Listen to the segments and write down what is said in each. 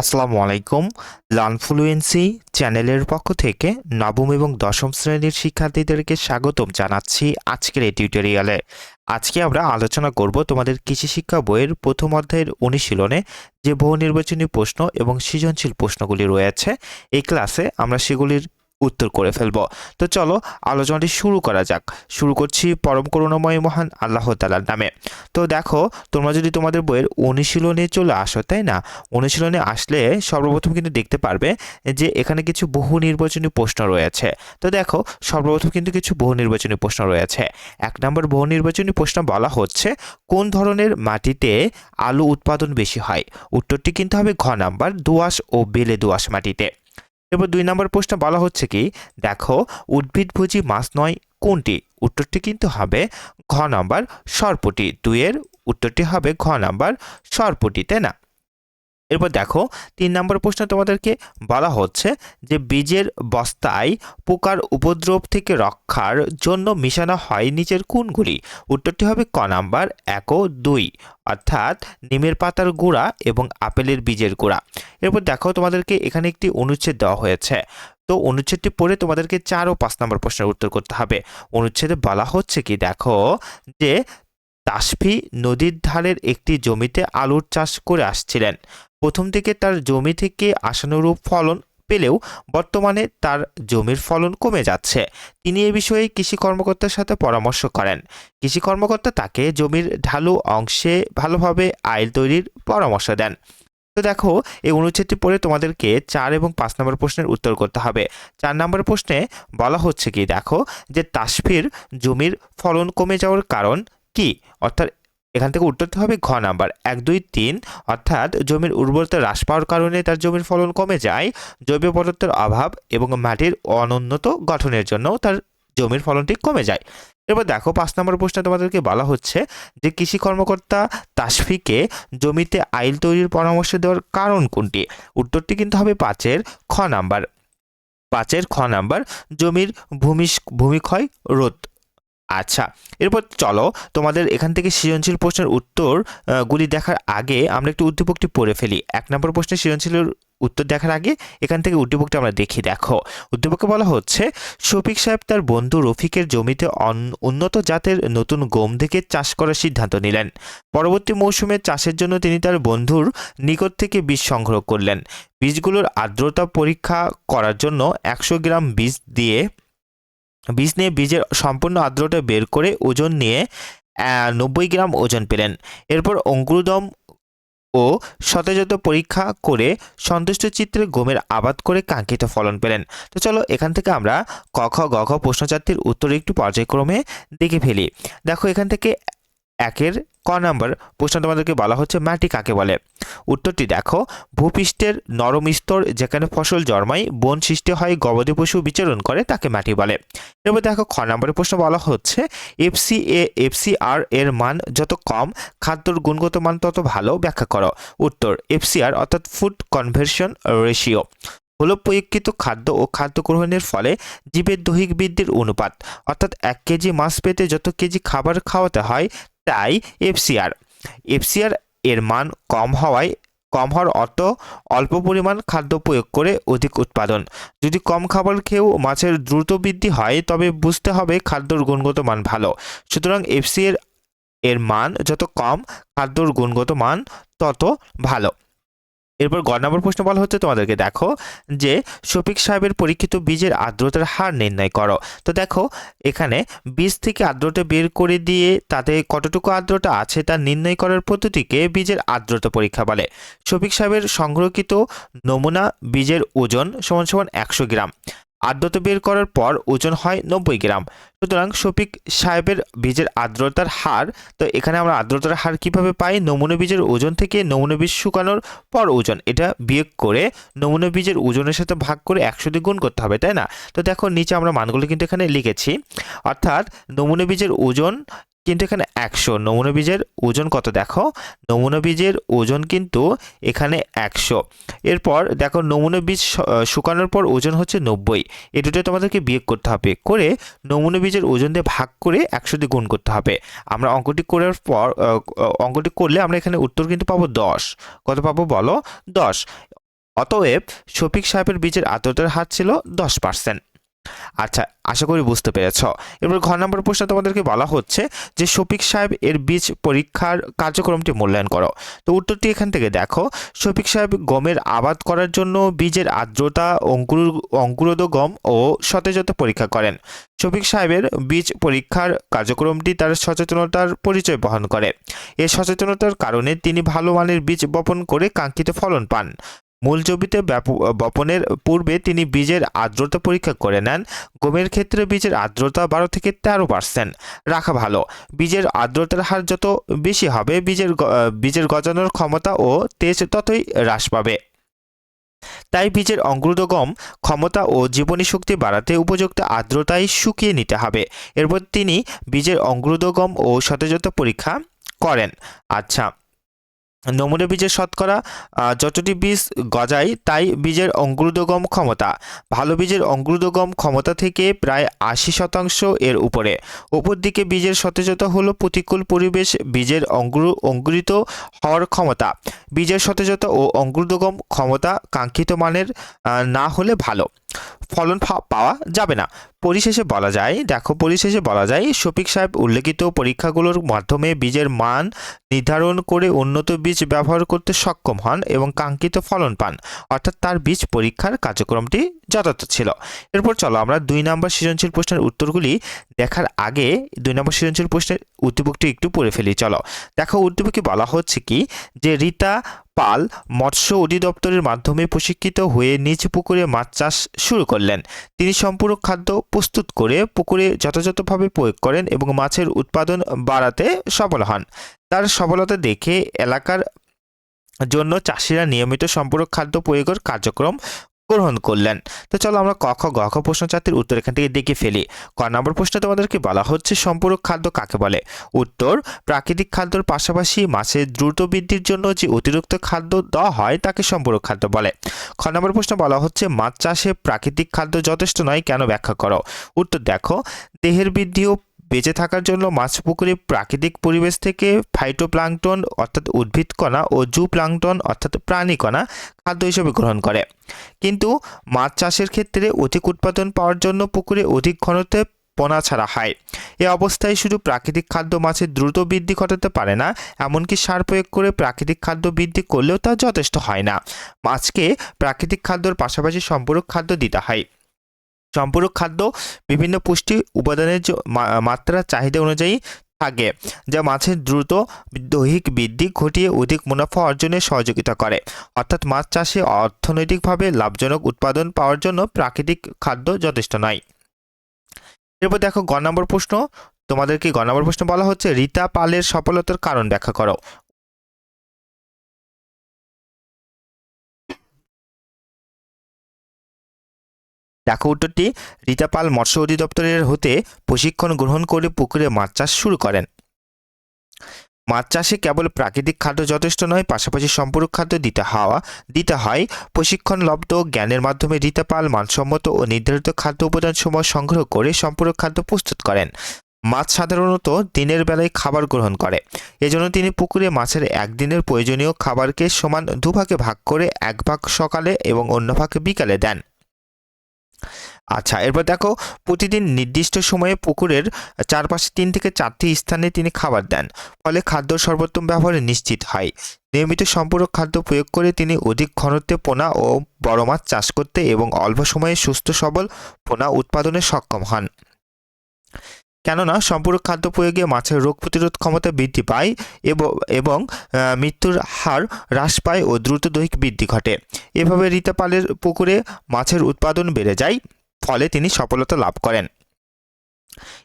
আসসালামু আলাইকুম। লার্নফ্লুয়েন্সি চ্যানেলের পক্ষ থেকে নবম এবং দশম শ্রেণির শিক্ষার্থীদেরকে স্বাগতম জানাচ্ছি আজকের এই টিউটোরিয়ালে। আজকে আমরা আলোচনা করব তোমাদের কৃষি শিক্ষা বইয়ের প্রথম অধ্যায়ের অনুশীলনে যে বহু নির্বাচনী প্রশ্ন এবং সৃজনশীল প্রশ্নগুলি রয়েছে। এই ক্লাসে আমরা সেগুলির উত্তর করে ফেলব। তো চলো, আলোচনাটি শুরু করা যাক। শুরু করছি পরম করুণাময় মহান আল্লাহ তালার নামে। তো দেখো, তোমরা যদি তোমাদের বইয়ের অনুশীলনে চলে আসো, তাই না? অনুশীলনে আসলে সর্বপ্রথম কিন্তু দেখতে পারবে যে এখানে কিছু বহু নির্বাচনী প্রশ্ন রয়েছে। তো দেখো, সর্বপ্রথম কিন্তু কিছু বহু নির্বাচনী প্রশ্ন রয়েছে। এক নম্বর বহু নির্বাচনী প্রশ্ন বলা হচ্ছে, কোন ধরনের মাটিতে আলু উৎপাদন বেশি হয়? উত্তরটি কিন্তু হবে ঘ নাম্বার, দোআঁশ ও বেলে দোআঁশ মাটিতে। এরপর দুই নম্বর প্রশ্ন বলা হচ্ছে কি, দেখো উদ্ভিদভোজী মাছ নয়, কোনটি? উত্তরটি কিন্তু হবে ঘ নম্বর সর্পটি। দুইয়ের উত্তরটি হবে ঘ নম্বর সর্পটি, তাই না? এরপর দেখো, তিন নম্বর প্রশ্ন তোমাদেরকে বলা হচ্ছে যে বীজের বস্তায় পোকার উপদ্রব থেকে রক্ষার জন্য মিশানো হয় নিচের কোনগুলি উত্তরটি হবে ক নাম্বার, এক ও দুই, অর্থাৎ নিমের পাতার গুঁড়া এবং আপেলের বীজের গুঁড়া। এরপর দেখো তোমাদেরকে এখানে একটি অনুচ্ছেদ দেওয়া হয়েছে। তো অনুচ্ছেদটি পড়ে তোমাদেরকে চার ও পাঁচ নম্বর প্রশ্নের উত্তর করতে হবে। অনুচ্ছেদে বলা হচ্ছে কি, দেখো যে তাসফি নদীর ধারের একটি জমিতে আলুর চাষ করে আসছিলেন। প্রথম থেকে তার জমি থেকে আশানুরূপ ফলন পেলেও বর্তমানে তার জমির ফলন কমে যাচ্ছে। তিনি এ বিষয়ে কৃষি কর্মকর্তার সাথে পরামর্শ করেন। কৃষি কর্মকর্তা তাকে জমির ঢালু অংশে ভালোভাবে আইল তৈরির পরামর্শ দেন। তো দেখো, এই অনুচ্ছেদটি পড়ে তোমাদেরকে চার এবং পাঁচ নম্বর প্রশ্নের উত্তর করতে হবে। চার নম্বর প্রশ্নে বলা হচ্ছে কি, দেখো, যে তাসফির জমির ফলন কমে যাওয়ার কারণ কি? অর্থাৎ এখান থেকে উত্তরতে হবে ঘ নাম্বার। এক, দুই, তিন, অর্থাৎ জমির উর্বরতা হ্রাস পাওয়ার কারণে তার জমির ফলন কমে যায়, জৈব পদার্থের অভাব এবং মাটির অনুন্নত গঠনের জন্য তার জমির ফলনটি কমে যায়। এবার দেখো, পাঁচ নম্বর প্রশ্নে তোমাদেরকে বলা হচ্ছে যে কৃষি কর্মকর্তা তাসফিকে জমিতে আইল তৈরির পরামর্শ দেওয়ার কারণ কোনটি? উত্তরটি কিন্তু হবে পাঁচের খ নাম্বার। পাঁচের খ নাম্বার, জমির ভূমি, ভূমিক্ষয় রোধ। আচ্ছা এরপর চলো তোমাদের এখান থেকে সৃজনশীল প্রশ্নের উত্তর গুলি দেখার আগে আমরা একটু উদ্দীপকটি পড়ে ফেলি। এক নম্বর প্রশ্নের সৃজনশীলের উত্তর দেখার আগে এখান থেকে উদ্দীপকটা আমরা দেখি, দেখো। উদ্দীপকে বলা হচ্ছে, শফিক সাহেব তার বন্ধু রফিকের জমিতে উন্নত জাতের নতুন গম থেকে চাষ করার সিদ্ধান্ত নিলেন। পরবর্তী মৌসুমে চাষের জন্য তিনি তার বন্ধুর নিকট থেকে বীজ সংগ্রহ করলেন। বীজগুলোর আর্দ্রতা পরীক্ষা করার জন্য একশো গ্রাম বীজ দিয়ে বীজ নিয়ে বীজের সম্পূর্ণ আর্দ্রতা বের করে ওজন নিয়ে নব্বই গ্রাম ওজন পেলেন। এরপর অঙ্কুরুদম ও সতেজত পরীক্ষা করে সন্তুষ্ট চিত্রে গমের আবাদ করে কাঙ্ক্ষিত ফলন পেলেন। তো চলো এখান থেকে আমরা কখ খ, গ, ঘ প্রশ্নচাত্রীর উত্তর একটু পর্যায়ক্রমে দেখে ফেলি। দেখো এখান থেকে একের ক নাম্বার প্রশ্ন তোমাদেরকে বলা হচ্ছে মাটি কাকে বলে? উত্তরটি দেখো, ভূপৃষ্ঠের নরম স্তর যেখানে ফসল জন্মায়, বন সৃষ্টি হয়, গবাদি পশু বিচরণ করে, তাকে মাটি বলে। এরপর দেখো, খ নম্বরের প্রশ্ন বলা হচ্ছে এফসি এ এফসিআর এর মান যত কম, খাদ্যর গুণগত মান তত ভালো, ব্যাখ্যা করো। উত্তর এফসিআর অর্থাৎ ফুড কনভার্সন রেশিও হলো প্রয়োগকৃত খাদ্য ও খাদ্য গ্রহণের ফলে জীবের দৈহিক বৃদ্ধির অনুপাত। অর্থাৎ এক কেজি মাছ পেতে যত কেজি খাবার খাওয়াতে হয় তাই এফসিআর। এফসিআর এর মান কম হওয়ায়, কম হওয়ার অর্থ অল্প পরিমাণ খাদ্য প্রয়োগ করে অধিক উৎপাদন। যদি কম খাবার খেয়েও মাছের দ্রুত বৃদ্ধি হয়, তবে বুঝতে হবে খাদ্যর গুণগত মান ভালো। সুতরাং এফসি এর এর মান যত কম, খাদ্যর গুণগত মান তত ভালো। এরপর গ নম্বর প্রশ্ন বলা হচ্ছে তোমাদেরকে, দেখো যে শফিক সাহেবের পরীক্ষিত বীজের আর্দ্রতার হার নির্ণয় করো। তো দেখো, এখানে বীজ থেকে আর্দ্রতা বের করে দিয়ে তাতে কতটুকু আর্দ্রতা আছে তা নির্ণয় করার পদ্ধতিকে বীজের আর্দ্রতা পরীক্ষা বলে। শফিক সাহেবের সংরক্ষিত নমুনা বীজের ওজন সমান সমান একশো গ্রাম। আর্দ্রতা বের করার পর ওজন হয় নব্বই গ্রাম। সুতরাং শফিক সাহেবের বীজের আর্দ্রতার হার, তো এখানে আমরা আর্দ্রতার হার কীভাবে পাই? নমুনা বীজের ওজন থেকে নমুনা বীজ শুকানোর পর ওজন। এটা বিয়োগ করে নমুনা বীজের ওজনের সাথে ভাগ করে একশো দিয়ে গুণ করতে হবে, তাই না? তো দেখো, নিচে আমরা মানগুলো কিন্তু এখানে লিখেছি। অর্থাৎ নমুনা বীজের ওজন কিন্তু এখানে একশো। নমুনা বীজের ওজন কত দেখো? নমুনা বীজের ওজন কিন্তু এখানে একশো। এরপর দেখো নমুনা বীজ শুকানোর পর ওজন হচ্ছে নব্বই। এ দুটো তোমাদেরকে বিয়োগ করতে হবে। করে নমুনা বীজের ওজন দিয়ে ভাগ করে একশো দিয়ে গুণ করতে হবে। আমরা অঙ্কটি করার পর অঙ্কটি করলে আমরা এখানে উত্তর কিন্তু পাবো দশ। কত পাবো বলো? দশ। অতএব শফিক সাহেবের বীজের আর্দ্রতার হার ছিল দশ পার্সেন্ট আচ্ছা আশা করি বুঝতে পেরেছ। এরপর ঘর নম্বর প্রশ্ন তোমাদেরকে বলা হচ্ছে যে, শফিক সাহেব এর বীজ পরীক্ষার কার্যক্রমটি মূল্যায়ন করো। তো উত্তরটি এখান থেকে দেখো, শফিক সাহেব গমের আবাদ করার জন্য বীজের আর্দ্রতা, অঙ্কুর অঙ্কুরোদ গম ও সতেজতা পরীক্ষা করেন। শফিক সাহেবের বীজ পরীক্ষার কার্যক্রমটি তার সচেতনতার পরিচয় বহন করে। এ সচেতনতার কারণে তিনি ভালো মানের বীজ বপন করে কাঙ্ক্ষিত ফলন পান। মূল জমিতে বপনের পূর্বে তিনি বীজের আর্দ্রতা পরীক্ষা করে নেন। গমের ক্ষেত্রে বীজের আর্দ্রতা বারো থেকে তেরো পার্সেন্ট। রাখা ভালো। বীজের আর্দ্রতার হার যত বেশি হবে, বীজের বীজের গজানোর ক্ষমতা ও তেজ ততই হ্রাস পাবে। তাই বীজের অঙ্কুরোদগম ক্ষমতা ও জীবনী শক্তি বাড়াতে উপযুক্ত আর্দ্রতায় শুকিয়ে নিতে হবে। এরপর তিনি বীজের অঙ্কুরোদগম ও সতেজতা পরীক্ষা করেন। আচ্ছা নমুনা বীজের শতকরা যতটি বীজ গজায় তাই বীজের অঙ্কুরোদগম ক্ষমতা। ভালো বীজের অঙ্কুরোদগম ক্ষমতা থেকে প্রায় আশি শতাংশ এর উপরে। উপর দিকে বীজের সতেজতা হলো প্রতিকূল পরিবেশ, বীজের অঙ্কুর, অঙ্কুরিত হওয়ার ক্ষমতা। বীজের সতেজতা ও অঙ্কুরোদগম ক্ষমতা কাঙ্ক্ষিত মানের না হলে ভালো। ফলন পাওয়া যাবে না। পরিশেষে বলা যায়, দেখো, পরিশেষে বলা যায়, শফিক সাহেব উল্লেখিত পরীক্ষাগুলোর মাধ্যমে বীজের মান নির্ধারণ করে উন্নত বীজ ব্যবহার করতে সক্ষম হন এবং কাঙ্ক্ষিত ফলন পান। অর্থাৎ তার বীজ পরীক্ষার কার্যক্রমটি যথার্থ ছিল। এরপর চলো আমরা দুই নম্বর সৃজনশীল প্রশ্নের উত্তরগুলি দেখার আগে দুই নম্বর সৃজনশীল প্রশ্নের উদ্দীপকটি একটু পড়ে ফেলি, চলো। দেখো, উদ্দীপকে বলা হচ্ছে কি যে, রীতা পাল মৎস্য অধিদপ্তরের মাধ্যমে প্রশিক্ষিত হয়ে নিজ পুকুরে মাছ চাষ শুরু করলেন। তিনি সম্পূরক খাদ্য প্রস্তুত করে পুকুরে যথাযথভাবে প্রয়োগ করেন এবং মাছের উৎপাদন বাড়াতে সফল হন। তার সফলতা দেখে এলাকার জন্য চাষিরা নিয়মিত সম্পূরক খাদ্য প্রয়োগের কার্যক্রম গ্রহণ করলেন। তো চলো আমরা ক, খ, গ, খ প্রশ্ন চারটির উত্তর এখান থেকে দেখে ফেলি। ক নম্বর প্রশ্ন তোমাদেরকে বলা হচ্ছে, সম্পূরক খাদ্য কাকে বলে? উত্তর, প্রাকৃতিক খাদ্যর পাশাপাশি মাছের দ্রুত বৃদ্ধির জন্য যে অতিরিক্ত খাদ্য দেওয়া হয়, তাকে সম্পূরক খাদ্য বলে। খ নম্বর প্রশ্ন বলা হচ্ছে, মাছ চাষে প্রাকৃতিক খাদ্য যথেষ্ট নয়, কেন ব্যাখ্যা করো? উত্তর দেখো, দেহের বৃদ্ধি ও বেঁচে থাকার জন্য মাছ পুকুরে প্রাকৃতিক পরিবেশ থেকে ফাইটোপ্লাঙ্কটন অর্থাৎ উদ্ভিদকণা ও জুপ্লাঙ্কটন অর্থাৎ প্রাণীকণা খাদ্য হিসেবে গ্রহণ করে। কিন্তু মাছ চাষের ক্ষেত্রে অধিক উৎপাদন পাওয়ার জন্য পুকুরে অধিক ঘনত্বে পোনা ছাড়া হয়। এ অবস্থায় শুধু প্রাকৃতিক খাদ্য মাছের দ্রুত বৃদ্ধি ঘটাতে পারে না, এমনকি সার প্রয়োগ করে প্রাকৃতিক খাদ্য বৃদ্ধি করলেও তা যথেষ্ট হয় না। মাছকে প্রাকৃতিক খাদ্যর পাশাপাশি সম্পূরক খাদ্য দিতে হয়। সম্পূরক খাদ্য, বিভিন্ন পুষ্টি উপাদানের মাত্রা, চাহিদা অনুযায়ী থাকে, যা মাছের দ্রুত দৈহিক বৃদ্ধি ঘটিয়ে অধিক মুনাফা অর্জনে সহযোগিতা করে। অর্থাৎ মাছ চাষে অর্থনৈতিকভাবে লাভজনক উৎপাদন পাওয়ার জন্য প্রাকৃতিক খাদ্য যথেষ্ট নয়। এরপর দেখো গ নম্বর প্রশ্ন। তোমাদেরকে গ নম্বর প্রশ্ন বলা হচ্ছে, রীতা পালের সফলতার কারণ ব্যাখ্যা করো। দেখো উত্তরটি, রীতা পাল মৎস্য অধিদপ্তরের হতে প্রশিক্ষণ গ্রহণ করে পুকুরে মাছ চাষ শুরু করেন। মাছ চাষে কেবল প্রাকৃতিক খাদ্য যথেষ্ট নয়, পাশাপাশি সম্পূরক খাদ্য দিতে হওয়া, দিতে হয়। প্রশিক্ষণলব্ধ জ্ঞানের মাধ্যমে রীতা পাল মানসম্মত ও নির্ধারিত খাদ্য উপাদান সময় সংগ্রহ করে সম্পূরক খাদ্য প্রস্তুত করেন। মাছ সাধারণত দিনের বেলায় খাবার গ্রহণ করে। এজন্য তিনি পুকুরে মাছের একদিনের প্রয়োজনীয় খাবারকে সমান দুভাগে ভাগ করে, এক ভাগ সকালে এবং অন্য ভাগ বিকালে দেন। আচ্ছা এরপর দেখো, প্রতিদিন নির্দিষ্ট সময়ে পুকুরের চারপাশে তিন থেকে চারটি স্থানে তিনি খাবার দেন, ফলে খাদ্য সর্বোত্তম ব্যবহারে নিশ্চিত হয়। নিয়মিত সম্পূরক খাদ্য প্রয়োগ করে তিনি অধিক ঘনত্বে পোনা ও বড় মাছ চাষ করতে এবং অল্প সময়ে সুস্থ সবল পোনা উৎপাদনে সক্ষম হন। কেননা সম্পূরক খাদ্য প্রয়োগে মাছের রোগ প্রতিরোধ ক্ষমতা বৃদ্ধি পায় এবং মৃত্যুর হার হ্রাস পায় ও দ্রুত দৈহিক বৃদ্ধি ঘটে। এভাবে রীতাপালের পুকুরে মাছের উৎপাদন বেড়ে যায়, ফলে তিনি সফলতা লাভ করেন।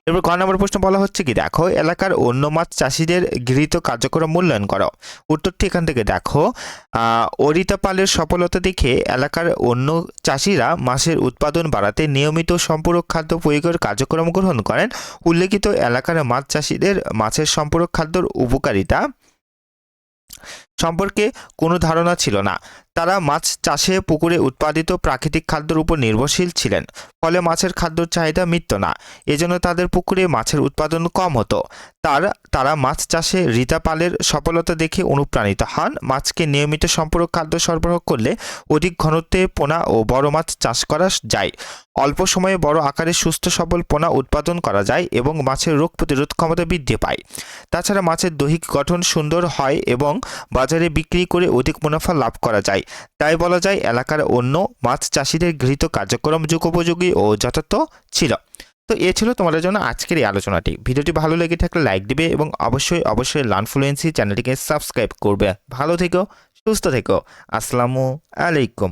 এরপর ক নম্বর প্রশ্ন বলা হচ্ছে কি, দেখো, এলাকার অন্য মাছ চাষিদের গৃহীত কার্যক্রম মূল্যায়ন করো। উত্তরটি এখান থেকে, দেখো অরিতা পালের সফলতা দেখে এলাকার অন্য চাষিরা মাছের উৎপাদন বাড়াতে নিয়মিত সম্পূরক খাদ্য প্রয়োগের কার্যক্রম গ্রহণ করেন। উল্লেখিত এলাকার মাছ চাষিদের মাছের সম্পূরক খাদ্যর উপকারিতা সম্পর্কে কোনো ধারণা ছিল না। তারা মাছ চাষে পুকুরে উৎপাদিত প্রাকৃতিক খাদ্যের উপর নির্ভরশীল ছিলেন, ফলে মাছের খাদ্যর চাহিদা মিটত না। এজন্য তাদের পুকুরে মাছের উৎপাদন কম হতো। তার, তারা মাছ চাষে রিতা পালের সফলতা দেখে অনুপ্রাণিত হন। মাছকে নিয়মিত সম্পূরক খাদ্য সরবরাহ করলে অধিক ঘনত্বে পোনা ও বড় মাছ চাষ করা যায়। অল্প সময়ে বড় আকারে সুস্থ সবল পোনা উৎপাদন করা যায় এবং মাছের রোগ প্রতিরোধ ক্ষমতা বৃদ্ধি পায়। তাছাড়া মাছের দৈহিক গঠন সুন্দর হয় এবং বাজারে বিক্রি করে অধিক মুনাফা লাভ করা যায়। তাই বলা যায়, এলাকার অন্য মাছ চাষিদের গৃহীত কার্যক্রম যুগোপযোগী ও যথার্থ ছিল। তো এ ছিল তোমাদের জন্য আজকের এই আলোচনাটি। ভিডিওটি ভালো লেগে থাকলে লাইক দিবে এবং অবশ্যই অবশ্যই লানফ্লুয়েন্সি চ্যানেলটিকে সাবস্ক্রাইব করবে। ভালো থেকো, সুস্থ থেকো। আসসালামু আলাইকুম।